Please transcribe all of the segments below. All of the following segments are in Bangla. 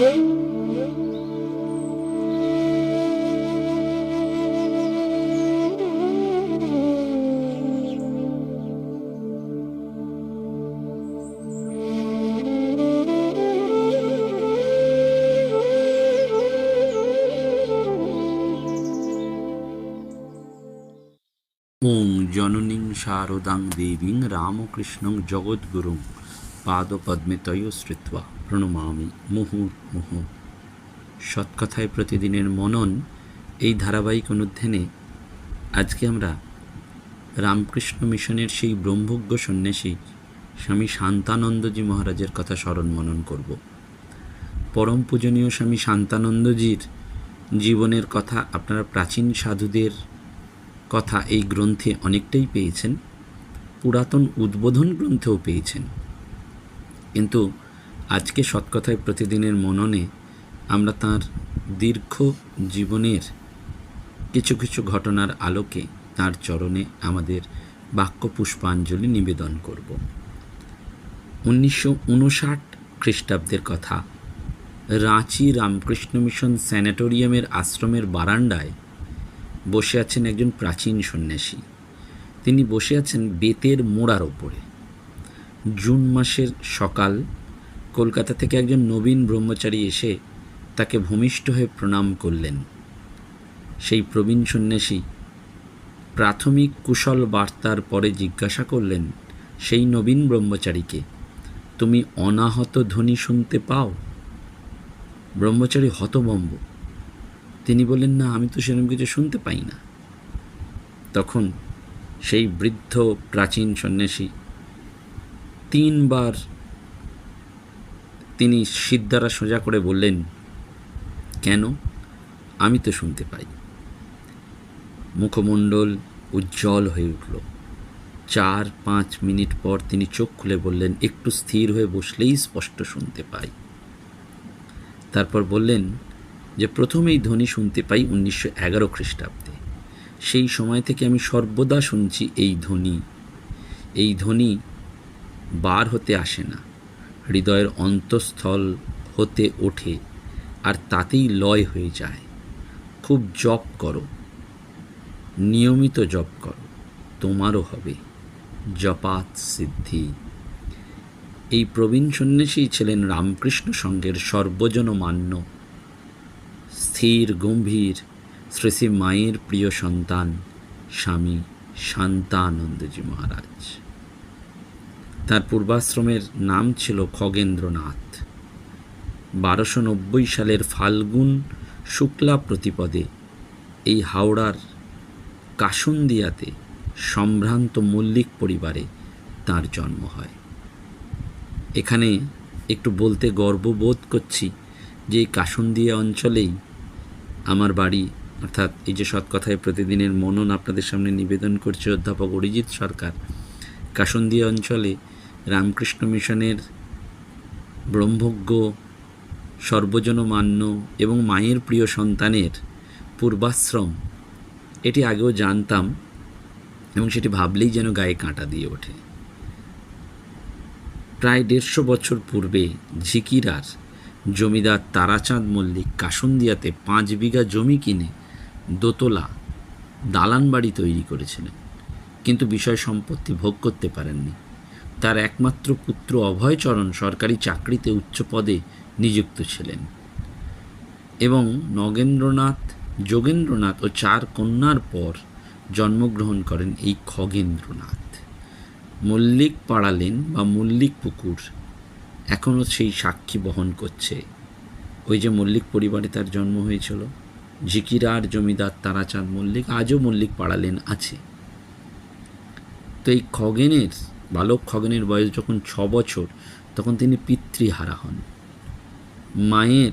ওং জননীং শারদাং দেবীং রামকৃষ্ণং জগদ্গুরুং পাদপদ্মে তয় শ্রিত্বা প্রণমামি। মুহুর মুহু। সৎকথায় প্রতিদিনের মনন এই ধারাবাহিক অনুধ্যানে আজকে আমরা রামকৃষ্ণ মিশনের সেই ব্রহ্মজ্ঞ সন্ন্যাসী স্বামী শান্তানন্দজি মহারাজের কথা স্মরণ মনন করব। পরম পূজনীয় স্বামী শান্তানন্দজির জীবনের কথা আপনারা প্রাচীন সাধুদের কথা এই গ্রন্থে অনেকটাই পেয়েছেন, পুরাতন উদ্বোধন গ্রন্থেও পেয়েছেন। কিন্তু আজকে সৎকথায় প্রতিদিনের মননে আমরা তার দীর্ঘ জীবনের কিছু কিছু ঘটনার আলোকে তার চরণে আমাদের বাক্য পুষ্পাঞ্জলি নিবেদন করব। উনিশশো উনষাট খ্রিস্টাব্দের কথা, রাঁচি রামকৃষ্ণ মিশন স্যানাটোরিয়ামের আশ্রমের বারান্দায় বসে আছেন একজন প্রাচীন সন্ন্যাসী। তিনি বসে আছেন বেতের মোড়ার ওপরে। জুন মাসের সকাল কলকাতা থেকে একজন নবীন ব্রহ্মচারী এসে তাকে ভূমিষ্ঠ হয়ে প্রণাম করলেন। সেই প্রবীণ সন্ন্যাসী প্রাথমিক কুশল বার্তার পরে জিজ্ঞাসা করলেন, সেই নবীন ব্রহ্মচারীকে তুমি অনাহত ধ্বনি শুনতে পাও? ব্রহ্মচারী হতবম্ব তিনি বললেন, না, আমি তো সেরকম কিছু শুনতে পাই না। তখন সেই বৃদ্ধ প্রাচীন সন্ন্যাসী তিনবার তিনি সিদ্ধারা সোজা করে বললেন, কেন? আমি তো শুনতে পাই। মুখমণ্ডল উজ্জ্বল হয়ে উঠল। চার পাঁচ মিনিট পর তিনি চোখ খুলে বললেন, একটু স্থির হয়ে বসলেই স্পষ্ট শুনতে পাই। তারপর বললেন, যে প্রথম এই ধ্বনি শুনতে পাই উনিশশো এগারো খ্রিস্টাব্দে। সেই সময় থেকে আমি সর্বদা শুনছি এই ধ্বনি। এই ধ্বনি বার হতে আসে না। হৃদয়ের অন্তঃস্থল হতে ওঠে আর তাতেই লয় হয়ে যায়। খুব জপ করো। নিয়মিত জপ করো। তোমারও হবে জপাত সিদ্ধি। এই প্রবীণ সন্ন্যাসী ছিলেন রামকৃষ্ণ সঙ্গের সর্বজন মান্য স্থির, গম্ভীর, শ্রী শ্রী মায়ের প্রিয় সন্তান, স্বামী শান্তানন্দজি মহারাজ। তার পূর্বাশ্রমের নাম ছিল খগেন্দ্রনাথ। বারোশো নব্বই সালের ফাল্গুন শুক্লা প্রতিপদে এই হাওড়ার কাসুন্দিয়াতে সম্ভ্রান্ত মল্লিক পরিবারে তার জন্ম হয়। এখানে একটু বলতে গর্ববোধ করছি যে এই কাসুন্দিয়া অঞ্চলেই আমার বাড়ি, অর্থাৎ এই যে সৎকথায় প্রতিদিনের মনন আপনাদের সামনে নিবেদন করছে অধ্যাপক অরিজিৎ সরকার, কাসন্দিয়া অঞ্চলে রামকৃষ্ণ মিশনের ব্রহ্মজ্ঞ, সর্বজনমান্য এবং মায়ের প্রিয় সন্তানের পূর্বাশ্রম। এটি আগেও জানতাম এবং সেটি ভাবলেই যেন গায়ে কাঁটা দিয়ে ওঠে। প্রায় দেড়শো বছর পূর্বে ঝিকিরার জমিদার তারাচাঁদ মল্লিক কাসুন্দিয়াতে পাঁচ বিঘা জমি কিনে দোতলা দালান বাড়ি তৈরি করেছিলেন, কিন্তু বিষয় সম্পত্তি ভোগ করতে পারেননি। তার একমাত্র পুত্র অভয়চরণ সরকারি চাকরিতে উচ্চ পদে নিযুক্ত ছিলেন এবং নগেন্দ্রনাথ, যোগেন্দ্রনাথ ও চার কন্যার পর জন্মগ্রহণ করেন এই খগেন্দ্রনাথ। মল্লিক পাড়ালেন বা মল্লিক পুকুর এখনও সেই সাক্ষী বহন করছে। ওই যে মল্লিক পরিবারে তার জন্ম হয়েছিল ঝিকিরার জমিদার তারাচাঁদ মল্লিক, আজও মল্লিক পাড়ালেন আছে। তো এই খগেনের বালক খগেনের বয়স যখন ছ বছর, তখন তিনি পিতৃহারা হন। মায়ের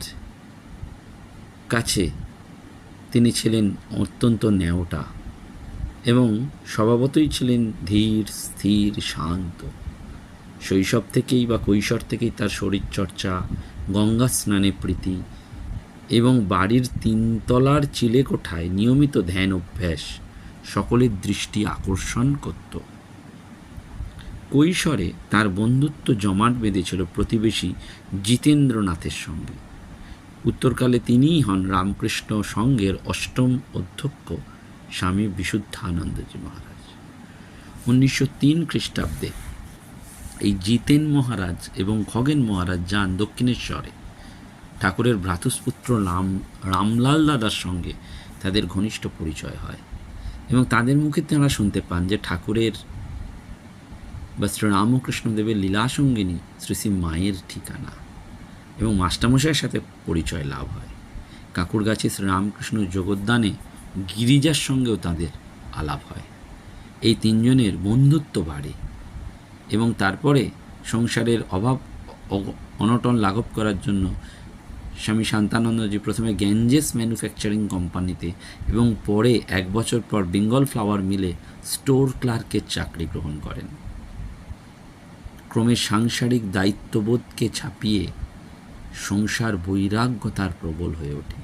কাছে তিনি ছিলেন অত্যন্ত ন্যাওটা এবং স্বভাবতই ছিলেন ধীর, স্থির, শান্ত। শৈশব থেকেই বা কৈশোর থেকেই তার শরীরচর্চা, গঙ্গা স্নানে প্রীতি এবং বাড়ির তিনতলার চিলেকোঠায় নিয়মিত ধ্যান অভ্যাস সকলের দৃষ্টি আকর্ষণ করত। কৈশোরে তার বন্ধুত্ব জমাট বেঁধেছিল প্রতিবেশী জিতেন্দ্রনাথের সঙ্গে। উত্তরকালে তিনিই হন রামকৃষ্ণ সংঘের অষ্টম অধ্যক্ষ স্বামী বিশুদ্ধানন্দজি মহারাজ। উনিশশো তিন খ্রিস্টাব্দে এই জিতেন মহারাজ এবং খগেন মহারাজ যান দক্ষিণেশ্বরে। ঠাকুরের ভ্রাতুষ্পুত্র রাম, রামলাল দাদার সঙ্গে তাদের ঘনিষ্ঠ পরিচয় হয় এবং তাদের মুখে তারা শুনতে পান যে ঠাকুরের বা শ্রী রামকৃষ্ণদেবের লীলাসঙ্গিনী শ্রী শ্রী মায়ের ঠিকানা এবং মাস্টারমশাইয়ের সাথে পরিচয় লাভ হয়। কাকুরগাছি শ্রী রামকৃষ্ণ জগদ্দানে গিরিজার সঙ্গেও তাদের আলাপ হয়। এই তিনজনের বন্ধুত্ব বাড়ে এবং তারপরে সংসারের অভাব অনটন লাঘব করার জন্য স্বামী শান্তানন্দজি প্রথমে গ্যাঞ্জেস ম্যানুফ্যাকচারিং কোম্পানিতে এবং পরে এক বছর পর বেঙ্গল ফ্লাওয়ার মিলে স্টোর ক্লার্কের চাকরি গ্রহণ করেন। ক্রমে সাংসারিক দায়িত্ববোধকে ছাপিয়ে সংসার বৈরাগ্য তার প্রবল হয়ে ওঠে।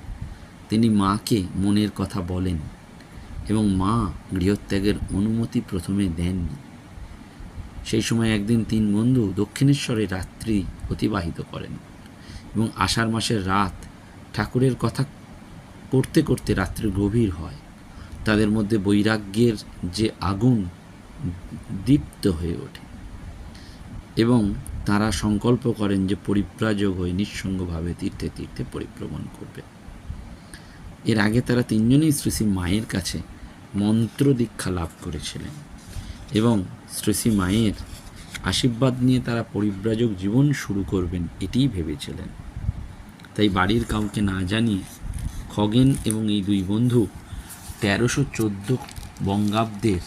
তিনি মাকে মনের কথা বলেন এবং মা গৃহত্যাগের অনুমতি প্রথমে দেননি। সেই সময় একদিন তিন বন্ধু দক্ষিণেশ্বরে রাত্রি অতিবাহিত করেন এবং আষাঢ় মাসের রাত ঠাকুরের কথা করতে করতে রাত্রি গভীর হয়। তাদের মধ্যে বৈরাগ্যের যে আগুন দীপ্ত হয়ে ওঠে। এবং তারা সংকল্প করেন যে পরিব্রাজক হয়ে নিঃসঙ্গভাবে তীর্থে তীর্থে পরিভ্রমণ করবে। এর আগে তারা তিনজনেই শ্রী মায়ের কাছে মন্ত্র দীক্ষা লাভ করেছিলেন এবং শ্রী মায়ের আশীর্বাদ নিয়ে তারা পরিব্রাজক জীবন শুরু করবেন এটিই ভেবেছিলেন। তাই বাড়ির কাউকে না জানিয়ে খগেন এবং এই দুই বন্ধু তেরোশো চোদ্দ বঙ্গাব্দের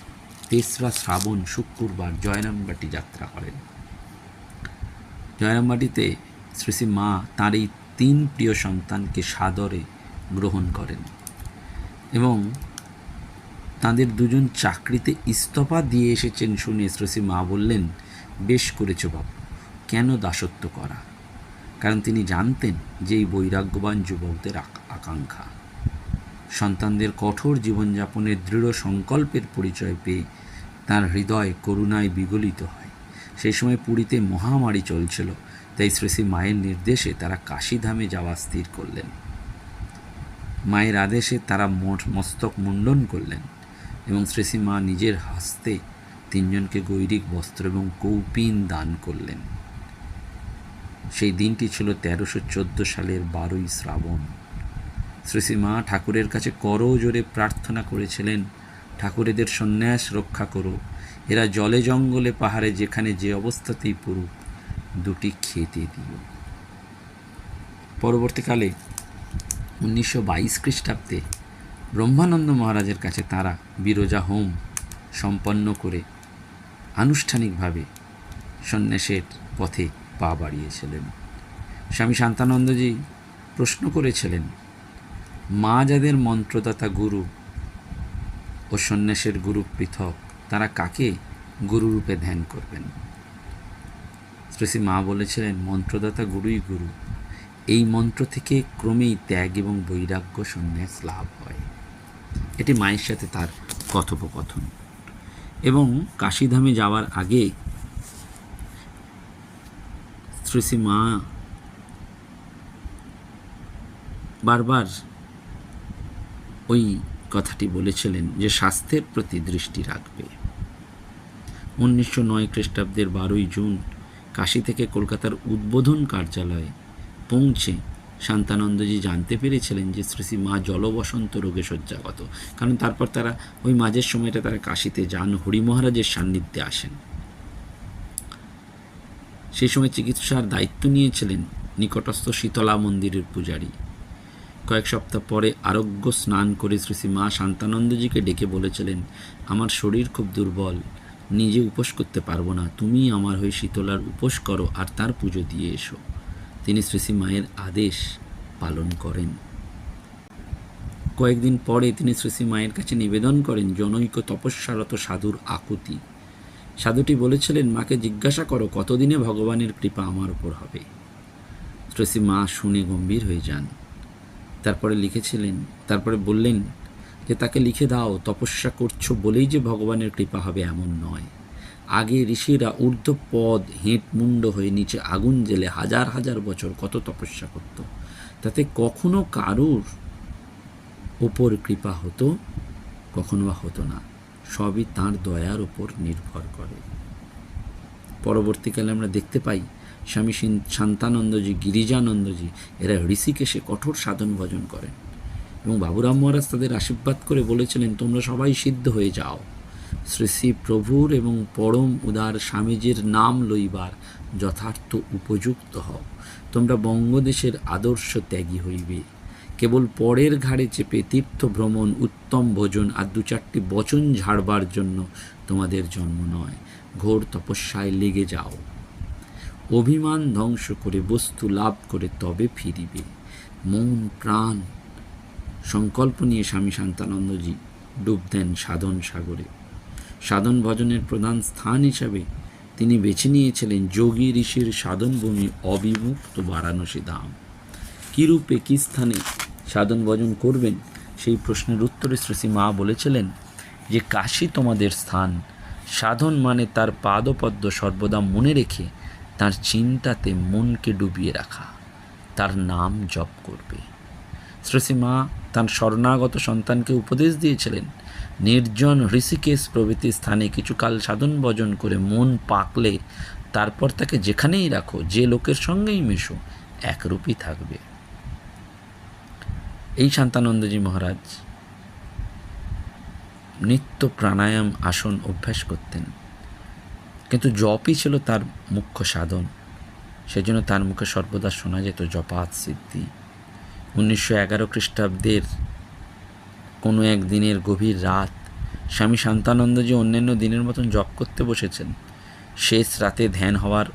তেসরা শ্রাবণ শুক্রবার জয়রামবাটি যাত্রা করেন। জয়রামবাটিতে শ্রী শ্রী মা তাঁর এই তিন প্রিয় সন্তানকে সাদরে গ্রহণ করেন এবং তাদের দুজন চাকরিতে ইস্তফা দিয়ে এসেছেন শুনে শ্রী মা বললেন, বেশ করেছ বাবু, কেন দাসত্ব করা? কারণ তিনি জানতেন যে এই বৈরাগ্যবান যুবকদের আকাঙ্ক্ষা। সন্তানদের কঠোর জীবনযাপনের দৃঢ় সংকল্পের পরিচয় পেয়ে তার হৃদয় করুণায় বিগলিত হয়। সেই সময় পুরীতে মহামারী চলছিল, তাই শ্রী শ্রী মায়ের নির্দেশে তারা কাশীধামে যাওয়া স্থির করলেন। মায়ের আদেশে তারা মঠ- মস্তক মুন্ডন করলেন এবং শ্রী শ্রী মা নিজের হাসতে তিনজনকে গৈরিক বস্ত্র এবং কৌপিন দান করলেন। সেই দিনটি ছিল তেরোশো চোদ্দ সালের বারোই শ্রাবণ। শ্রী শ্রী মা ঠাকুরের কাছে করো জোরে প্রার্থনা করেছিলেন, ঠাকুরেদের সন্ন্যাস রক্ষা করো এরা জলে জঙ্গলে পাহাড়ে যেখানে যে অবস্থাতেই পড়ুক, দুটি খেতে দিও। পরবর্তীকালে উনিশশো বাইশ খ্রিস্টাব্দে ব্রহ্মানন্দ মহারাজের কাছে তারা বিরজা হোম সম্পন্ন করে আনুষ্ঠানিকভাবে সন্ন্যাসের পথে পা বাড়িয়েছিলেন। স্বামী শান্তানন্দজি প্রশ্ন করেছিলেন, মা যাদের মন্ত্রদাতা গুরু ও সন্ন্যাসের গুরু পৃথক তারা কাকে গুরুরূপে ধ্যান করবেন? শ্রী মা বলেছিলেন, মন্ত্রদাতা গুরুই গুরু। এই মন্ত্র থেকে ক্রমেই ত্যাগ এবং বৈরাগ্য সন্ন্যাস লাভ হয়। এটি মায়ের সাথে তার কথোপকথন। এবং কাশীধামে যাওয়ার আগে শ্রী মা বারবার ওই কথাটি বলেছিলেন যে, স্বাস্থ্যের প্রতি দৃষ্টি রাখবে। উনিশশো নয় খ্রিস্টাব্দের বারোই জুন কাশী থেকে কলকাতার উদ্বোধন কার্যালয়ে পৌঁছে শান্তানন্দজি জানতে পেরেছিলেন যে শ্রী শ্রী মা জলবসন্ত রোগে শয্যাগত। কারণ তারপর তারা ওই মাঝের সময়টা তারা কাশীতে যান হরি মহারাজের সান্নিধ্যে আসেন। সেই সময় চিকিৎসার দায়িত্ব নিয়েছিলেন নিকটস্থ শীতলা মন্দিরের পূজারী। কয়েক সপ্তাহ পরে আরোগ্য স্নান করে শ্রী শ্রী মা শান্তানন্দজিকে ডেকে বলেছিলেন, আমার শরীর খুব দুর্বল নিজে উপোস করতে পারব না। তুমি আমার হয়ে শীতলার উপোস করো আর তার পুজো দিয়ে এসো। তিনি শ্রী শ্রী মায়ের আদেশ পালন করেন। কয়েকদিন পরে তিনি শ্রী শ্রী মায়ের কাছে নিবেদন করেন, জনৈক তপস্যারত সাধুর আকুতি। সাধুটি বলেছিলেন, মাকে জিজ্ঞাসা করো, কতদিনে ভগবানের কৃপা আমার উপর হবে? শ্রী শ্রী মা শুনে গম্ভীর হয়ে যান। তারপরে লিখেছিলেন, তারপরে বললেন যে তাকে লিখে দাও, তপস্যা করছ বলেই যে ভগবানের কৃপা হবে এমন নয়। আগে ঋষিরা ঊর্ধ্বপদ হেঁট মুন্ড হয়ে নিচে আগুন জেলে হাজার হাজার বছর কত তপস্যা করত। তাতে কখনো কারুর ওপর কৃপা হতো, কখনো বা হতো না। সবই তাঁর দয়ার উপর নির্ভর করে। পরবর্তীকালে আমরা দেখতে পাই, স্বামী শান্তানন্দজি, গিরিজানন্দজি, এরা ঋষিকেশে কঠোর সাধন ভজন করেন। এবং বাবুরাম মহারাজ তাদের আশীর্বাদ করে বলেছিলেন, তোমরা সবাই সিদ্ধ হয়ে যাও। শ্রী শ্রী প্রভুর এবং পরম উদার স্বামীজির নাম লইবার যথার্থ উপযুক্ত হও। তোমরা বঙ্গদেশের আদর্শ ত্যাগী হইবে। কেবল পরের ঘাড়ে চেপে তীর্থ ভ্রমণ, উত্তম ভোজন আর দু চারটি বচন ঝাড়বার জন্য তোমাদের জন্ম নয়। ঘোর তপস্যায় লেগে যাও। অভিমান ধ্বংস করে বস্তু লাভ করে তবে ফিরিবে। মন, প্রাণ সংকল্প নিয়ে স্বামী শান্তানন্দজি ডুব দেন সাধন সাগরে। সাধন ভজনের প্রধান স্থান হিসাবে তিনি বেছে নিয়েছিলেন যোগী ঋষির সাধনভূমি অবিমুক্ত বারাণসী ধাম। কীরূপে কী স্থানে সাধন ভজন করবেন? সেই প্রশ্নের উত্তরে শ্রী মা বলেছিলেন যে, কাশী তোমাদের স্থান। সাধন মানে তার পাদপদ্ম সর্বদা মনে রেখে তার চিন্তাতে মনকে ডুবিয়ে রাখা। তার নাম জপ করবে। শ্রী মা তার শরণাগত সন্তানকে উপদেশ দিয়েছিলেন। নির্জন ঋষিকেশ প্রভৃতি স্থানে কিছুকাল সাধন ভজন করে মন পাকলে তারপর তাকে যেখানেই রাখো, যে লোকের সঙ্গেই মেশো, একরূপই থাকবে। এই শান্তানন্দজি মহারাজ নিত্য প্রাণায়াম আসন অভ্যাস করতেন। কিন্তু জপই ছিল তার মুখ্য সাধন। সেজন্য তার মুখে সর্বদা শোনা যেত জপাত সিদ্ধি। উনিশশো এগারো খ্রিস্টাব্দের কোনো এক দিনের গভীর রাত স্বামী শান্তানন্দজি অন্যান্য দিনের মতন জপ করতে বসেছেন। শেষ রাতে ধ্যান হওয়ার,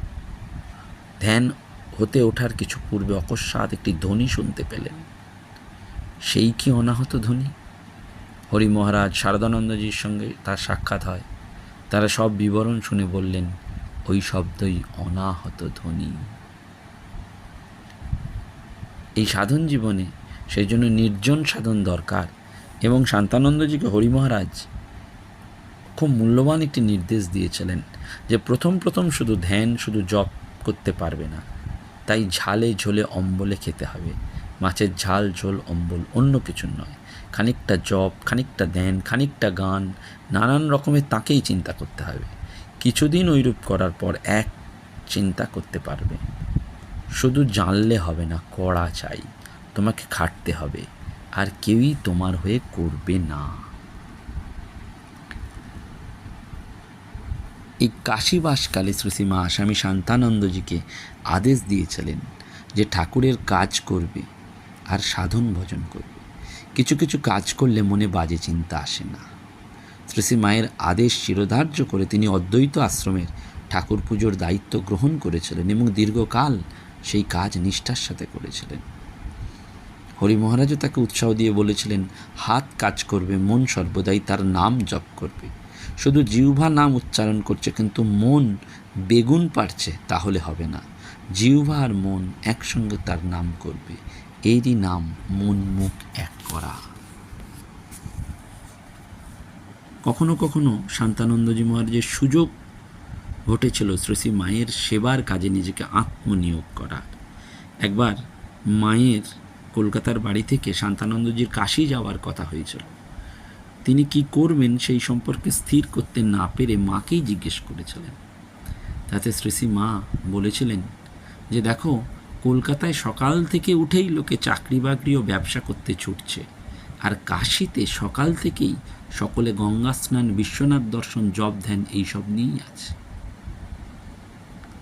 ধ্যান হতে ওঠার কিছু পূর্বে অকস্মাৎ একটি ধ্বনি শুনতে পেলেন। সেই কি অনাহত ধ্বনি? হরি মহারাজ শারদানন্দজির সঙ্গে তার সাক্ষাৎ হয়। তারা সব বিবরণ শুনে বললেন, ওই শব্দই অনাহত ধ্বনি। এই সাধন জীবনে সেই জন্য নির্জন সাধন দরকার। এবং শান্তানন্দজিকে হরি মহারাজ খুব মূল্যবান একটি নির্দেশ দিয়েছিলেন যে প্রথম প্রথম শুধু ধ্যান, শুধু জপ করতে পারবে না। তাই ঝালে ঝোলে অম্বলে খেতে হবে। মাছের ঝাল, ঝোল, অম্বল অন্য কিছু নয়। খানিকটা জপ, খানিকটা ধ্যান, খানিকটা গান, নানান রকমের তাকেই চিন্তা করতে হবে। কিছুদিন ওইরূপ করার পর এক চিন্তা করতে পারবে। শুধু জানলে হবে না করা চাই। তোমাকে খাটতে হবে। আর কেউই তোমার হয়ে করবে না। এই কাশীবাসকালে শ্রীমা আসামী শান্তানন্দজিকে আদেশ দিয়েছিলেন যে ঠাকুরের কাজ করবে আর সাধন ভজন করবে। কিছু কিছু কাজ করলে মনে বাজে চিন্তা আসে না। শ্রী মায়ের আদেশ চিরধার্য করে তিনি অদ্বৈত আশ্রমের ঠাকুর পুজোর দায়িত্ব গ্রহণ করেছিলেন এবং দীর্ঘকাল সেই কাজ নিষ্ঠার সাথে করেছিলেন। হরি মহারাজও তাকে উৎসাহ দিয়ে বলেছিলেন, হাত কাজ করবে, মন সর্বদাই তার নাম জপ করবে। শুধু জিহ্বা নাম উচ্চারণ করছে, কিন্তু মন বেগুন পারছে তাহলে হবে না। জিহ্বা আর মন একসঙ্গে তার নাম করবে। এরই নাম মন মুখ এক করা। কখনো কখনো শান্তানন্দজি মহারাজের সুযোগ ঘটেছিল শ্রী মায়ের সেবার কাজে নিজেকে আত্মনিয়োগ করার। একবার মায়ের কলকাতার বাড়ি থেকে শান্তানন্দজির কাশি যাওয়ার কথা হয়েছিল। তিনি কি করবেন সেই সম্পর্কে স্থির করতে না পেরে মাকেই জিজ্ঞেস করেছিলেন। তাতে শ্রী মা বলেছিলেন যে, দেখো, কলকাতায় সকাল থেকে উঠেই লোকে চাকরি বাকরি ও ব্যবসা করতে ছুটছে। আর কাশিতে সকাল থেকেই সকলে গঙ্গা স্নান বিশ্বনাথ দর্শন জব ধ্যান এইসব নিয়েই আছে।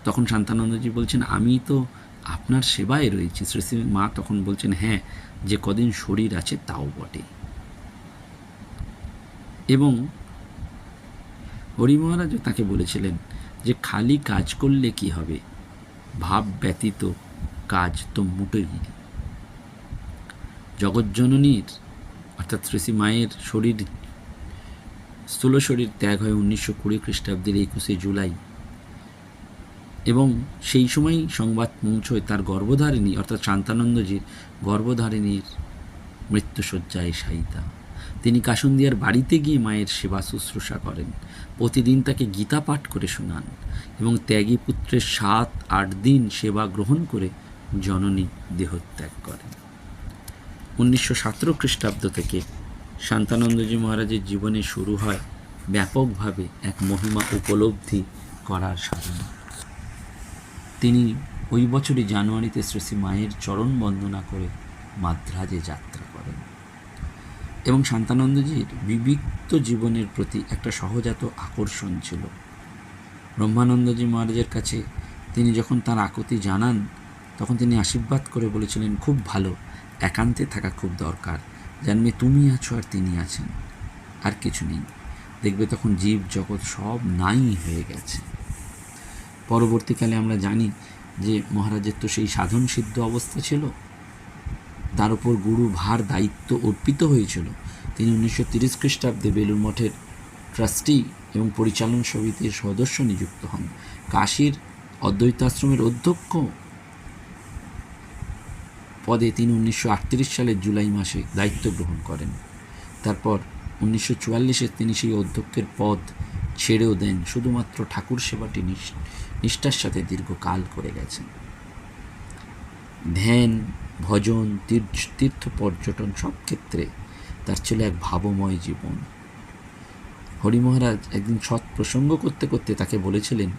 তখন শান্তানন্দজি বলছেন, আমি তো আপনার সেবায় রয়েছি। শ্রী মা তখন বলছেন হ্যাঁ যে কদিন শরীর আছে তাও বটে। এবং হরি মহারাজও তাকে বলেছিলেন যে, খালি কাজ করলে কি হবে? ভাব ব্যতীত কাজ তো মোটেই জগজ্জননীর, অর্থাৎ শ্রী মায়ের শরীর, স্থূল শরীর ত্যাগ হয় উনিশশো কুড়ি খ্রিস্টাব্দের একুশে জুলাই। এবং সেই সময়ই সংবাদ পৌঁছয় তার গর্ভধারিণী, অর্থাৎ শান্তানন্দজির গর্ভধারিণীর মৃত্যুসজ্জায় শায়িতা তিনি কাসুন্দিয়ার বাড়িতে গিয়ে মায়ের সেবা শুশ্রূষা করেন। প্রতিদিন তাকে গীতা পাঠ করে শোনান এবং ত্যাগী পুত্রের সাত, আট দিন সেবা গ্রহণ করে জননী দেহত্যাগ করেন। উনিশশো সতেরো খ্রিস্টাব্দ থেকে শান্তানন্দজি মহারাজের জীবনে শুরু হয় ব্যাপকভাবে এক মহিমা উপলব্ধি করার সাধনা। তিনি ওই বছরই জানুয়ারিতে শ্রী শ্রী মায়ের চরণ বন্দনা করে মাদ্রাজে যাত্রা করেন। এবং শান্তানন্দজির বিবিক্ত জীবনের প্রতি একটা সহজাত আকর্ষণ ছিল। ব্রহ্মানন্দজি মহারাজের কাছে তিনি যখন তার আকুতি জানান, তখন তিনি আশীর্বাদ করে বলেছিলেন, খুব ভালো, একান্তে থাকা খুব দরকার। জানবে তুমি আছো আর তিনি আছেন। আর কিছু নেই। দেখবে তখন জীব জগৎ সব নাই হয়ে গেছে। পরবর্তীকালে আমরা জানি যে মহারাজের তো সেই সাধন সিদ্ধ অবস্থা ছিল। তার উপর গুরু ভার দায়িত্ব অর্পিত হয়েছিল। তিনি উনিশশো তিরিশ খ্রিস্টাব্দে বেলুর মঠের ট্রাস্টি এবং পরিচালন সমিতির সদস্য নিযুক্ত হন। কাশীর অদ্বৈতাশ্রমের অধ্যক্ষ পদে তিনি উনিশশো আটত্রিশ সালের জুলাই মাসে দায়িত্ব গ্রহণ করেন। তারপর উনিশশো চুয়াল্লিশে তিনি সেই অধ্যক্ষের পদ ছেড়েও দেন। শুধুমাত্র ঠাকুর সেবাটি নিষ্ঠার সাথে দীর্ঘকাল করে গেছেন। ধ্যান, ভজন তীর্থ তীর্থ পর্যটন সব ক্ষেত্রে তার ছিল এক ভাবময় জীবন। হরি মহারাজ একদিন সৎ প্রসঙ্গ করতে করতে তাকে বলেছিলেন,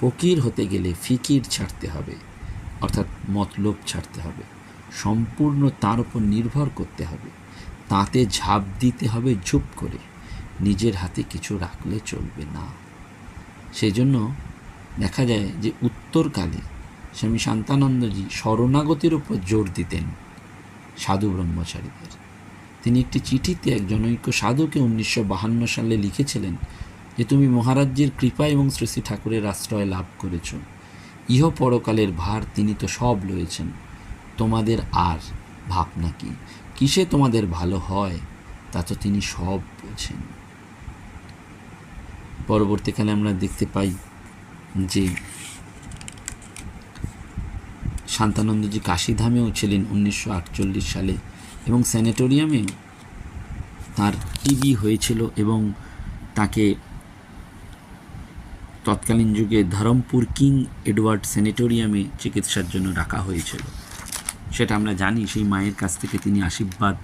ফকির হতে গেলে ফিকির ছাড়তে হবে, অর্থাৎ মতলব ছাড়তে হবে। সম্পূর্ণ তার উপর নির্ভর করতে হবে। তাতে ঝাঁপ দিতে হবে ঝুপ করে। নিজের হাতে কিছু রাখলে চলবে না। সেই জন্য দেখা যায় যে উত্তরকালে স্বামী শান্তানন্দজি শরণাগতির উপর জোর দিতেন সাধু ব্রহ্মচারীদের। তিনি একটি চিঠিতে এক জনৈক সাধুকে উনিশশো বাহান্ন সালে লিখেছিলেন যে, তুমি মহারাজ্যের কৃপা এবং শ্রী শ্রী ঠাকুরের আশ্রয় লাভ করেছ। ইহ পরকালের ভার তিনি তো সব লয়েছেন। তোমাদের আর ভাবনা কি? কিসে তোমাদের ভালো হয় তা তো তিনি সব বোঝেন পরবর্তীকালে আমরা দেখতে পাই যে শান্তানন্দজি কাশীধামেও ছিলেন উনিশশো আটচল্লিশ সালে এবং স্যানেটোরিয়ামেও তার টিবি হয়েছিল এবং তাকে তৎকালীন যুগে ধরমপুর কিং এডওয়ার্ড স্যানিটোরিয়ামে চিকিৎসার জন্য রাখা হয়েছিল। সেটা আমরা জানি, সেই মায়ের কাছ থেকে তিনি আশীর্বাদ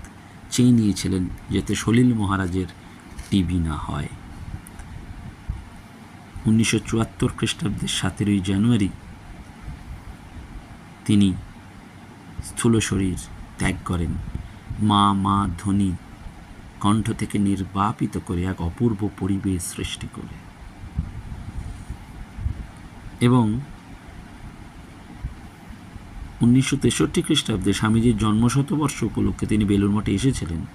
চেয়ে নিয়েছিলেন, যাতে সলিল মহারাজের টিবি না হয়। উনিশশো চুয়াত্তর খ্রিস্টাব্দের সতেরোই জানুয়ারি তিনি স্থূল শরীর ত্যাগ করেন। মা মা ধ্বনি কণ্ঠ থেকে নির্বাপিত করে এক অপূর্ব পরিবেশ সৃষ্টি করে। এবং উনিশশো তেষট্টি খ্রিস্টাব্দে স্বামীজির জন্মশতবর্ষ উপলক্ষে তিনি বেলুর মঠে এসেছিলেন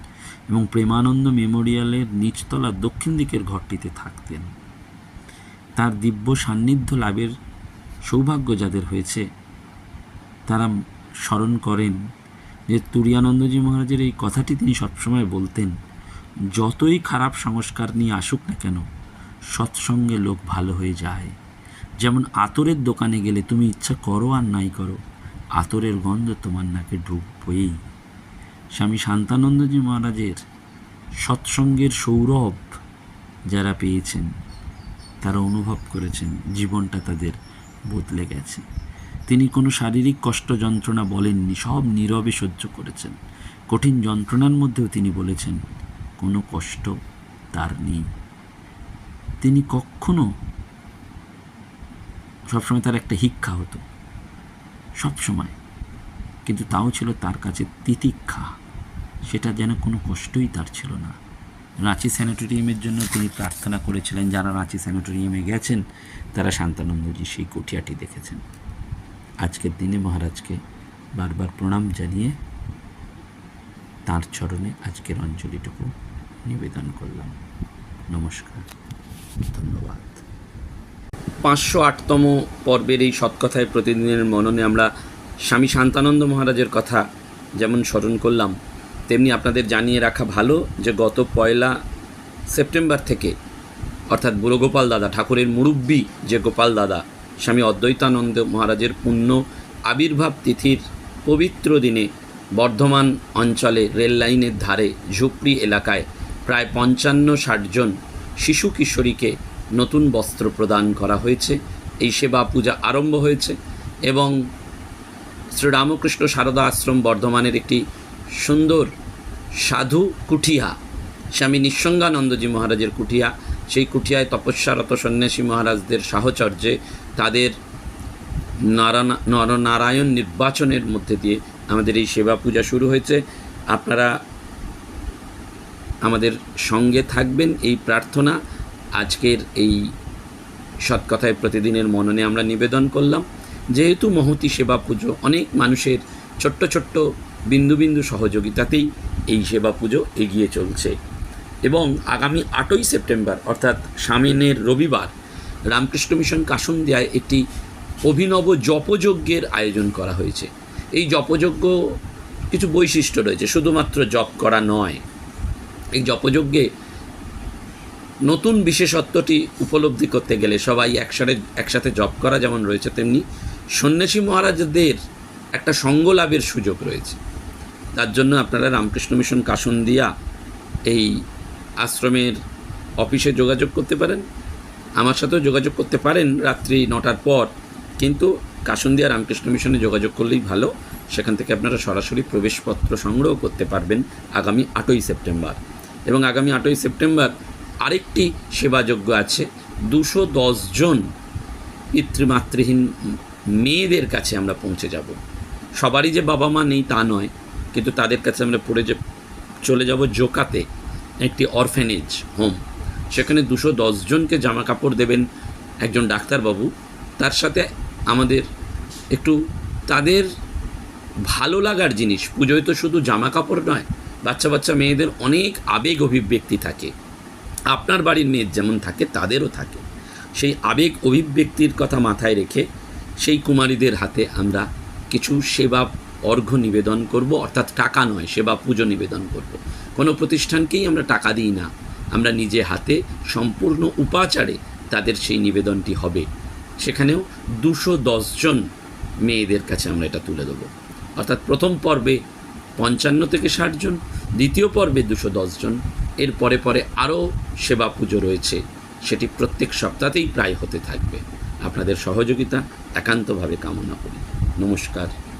এবং প্রেমানন্দ মেমোরিয়ালের নিচতলার দক্ষিণ দিকের ঘরটিতে থাকতেন। তার দিব্য সান্নিধ্য লাভের সৌভাগ্য যাদের হয়েছে, তারা স্মরণ করেন যে তুরিয়ানন্দজি মহারাজের এই কথাটি তিনি সবসময় বলতেন, যতই খারাপ সংস্কার নিয়ে আসুক না কেন, সৎসঙ্গে লোক ভালো হয়ে যায়। যেমন আতরের দোকানে গেলে তুমি ইচ্ছা করো আর নাই করো, আতরের গন্ধ তোমার নাকে ঢুকবই স্বামী শান্তানন্দজি মহারাজের সৎসঙ্গের সৌরভ যারা পেয়েছেন তারা অনুভব করেছেন, জীবনটা তাদের বদলে গেছে। তিনি কোনো শারীরিক কষ্ট যন্ত্রণা বলেননি, সব নীরবে সহ্য করেছেন। কঠিন যন্ত্রণার মধ্যেও তিনি বলেছেন, কোনো কষ্ট তার নেই। তিনি কখনো সবসময় তার একটা হিক্ষা হতো। সবসময়। কিন্তু তাও ছিল তার কাছে তিতিক্ষা। সেটা যেন কোনো কষ্টই তার ছিল না। রাঁচি স্যানিটোরিয়ামের জন্য তিনি প্রার্থনা করেছিলেন, যারা রাঁচি স্যানিটোরিয়ামে গেছেন, তারা শান্তানন্দজি সেই কুঠিয়াটি দেখেছেন। আজকের দিনে মহারাজকে বারবার প্রণাম জানিয়ে তার চরণে আজকের অঞ্জলিটুকু নিবেদন করলাম। নমস্কার, ধন্যবাদ। পাঁচশো আটতম পর্বের এই সৎকথায় প্রতিদিনের মননে আমরা স্বামী শান্তানন্দ মহারাজের কথা যেমন স্মরণ করলাম তেমনি আপনাদের জানিয়ে রাখা ভালো যে গত পয়লা সেপ্টেম্বর থেকে, অর্থাৎ বুড়ো গোপাল দাদা, ঠাকুরের মুরব্বী যে গোপাল দাদা, স্বামী অদ্বৈতানন্দ মহারাজের পুণ্য আবির্ভাব তিথির পবিত্র দিনে বর্ধমান অঞ্চলে রেল লাইনের ধারে ঝুপড়ি এলাকায় প্রায় পঞ্চান্ন ষাটজন শিশু কিশোরীকে নতুন বস্ত্র প্রদান করা হয়েছে। এই সেবা পূজা আরম্ভ হয়েছে এবং শ্রীরামকৃষ্ণ সারদা আশ্রম বর্ধমানের একটি সুন্দর, সাধু কুঠিয়া, স্বামী নিঃসঙ্গানন্দজি মহারাজের কুঠিয়া। সেই কুঠিয়ায় তপস্যারত সন্ন্যাসী মহারাজদের সাহচর্যে তাদের নারায়ণ, নরনারায়ণ নির্বাচনের মধ্যে দিয়ে আমাদের এই সেবা পূজা শুরু হয়েছে। আপনারা আমাদের সঙ্গে থাকবেন এই প্রার্থনা। আজকের এই সৎকথায় প্রতিদিনের মননে আমরা নিবেদন করলাম। যেহেতু মহতি সেবা পুজো, অনেক মানুষের ছোট্ট ছোট্ট বিন্দু বিন্দু সহযোগিতাতেই এই সেবা পুজো এগিয়ে চলছে। এবং আগামী আটই সেপ্টেম্বর, অর্থাৎ সামনের রবিবার, রামকৃষ্ণ মিশন কাসুন্দিয়ায় একটি অভিনব জপযজ্ঞের আয়োজন করা হয়েছে। এই জপযজ্ঞ কিছু বৈশিষ্ট্য রয়েছে, শুধুমাত্র জপ করা নয়। এই জপযজ্ঞে নতুন বিশেষত্বটি উপলব্ধি করতে গেলে সবাই একসাথে একসাথে জপ করা যেমন রয়েছে, তেমনি সন্ন্যাসী মহারাজদের একটা সঙ্গ লাভের সুযোগ রয়েছে। তার জন্য আপনারা রামকৃষ্ণ মিশন কাসুন্দিয়া এই আশ্রমের অফিসে যোগাযোগ করতে পারেন। আমার সাথেও যোগাযোগ করতে পারেন রাত্রি নটার পর, কিন্তু কাসুন্দিয়া রামকৃষ্ণ মিশনে যোগাযোগ করলেই ভালো। সেখান থেকে আপনারা সরাসরি প্রবেশপত্র সংগ্রহ করতে পারবেন আগামী আটই সেপ্টেম্বর। এবং আগামী আটই সেপ্টেম্বর আরেকটি সেবাযোগ্য আছে। দুশো জন পিতৃমাতৃহীন মেয়েদের কাছে আমরা পৌঁছে যাব। সবারই যে বাবা মা নেই তা নয় কিন্তু তাদের কাছে আমরা পড়ে যে, চলে যাব জোকাতে, একটি অরফেনেজ হোম সেখানে দুশো দশজনকে জামা কাপড় দেবেন একজন ডাক্তারবাবু। তার সাথে আমাদের একটু তাদের ভালো লাগার জিনিস, পুজোয় তো শুধু জামা কাপড় নয়, বাচ্চা বাচ্চা মেয়েদের অনেক আবেগ অভিব্যক্তি থাকে। আপনার বাড়ির মেয়ের যেমন থাকে, তাদেরও থাকে। সেই আবেগ অভিব্যক্তির কথা মাথায় রেখে সেই কুমারীদের হাতে আমরা কিছু সেবা অর্ঘ্য নিবেদন করব, অর্থাৎ টাকা নয়, সেবা পুজো নিবেদন করব। কোনো প্রতিষ্ঠানকেই আমরা টাকা দিই না। আমরা নিজে হাতে সম্পূর্ণ উপাচারে তাদের সেই নিবেদনটি হবে। সেখানেও দুশো জন মেয়েদের কাছে আমরা এটা তুলে দেবো। অর্থাৎ প্রথম পর্বে পঞ্চান্ন থেকে ষাট জন, দ্বিতীয় পর্বে দুশো জন, এর পরে পরে আরও সেবা পুজো রয়েছে, সেটি প্রত্যেক সপ্তাহতেই প্রায় হতে থাকবে। আপনাদের সহযোগিতা একান্তভাবে কামনা করি। নমস্কার।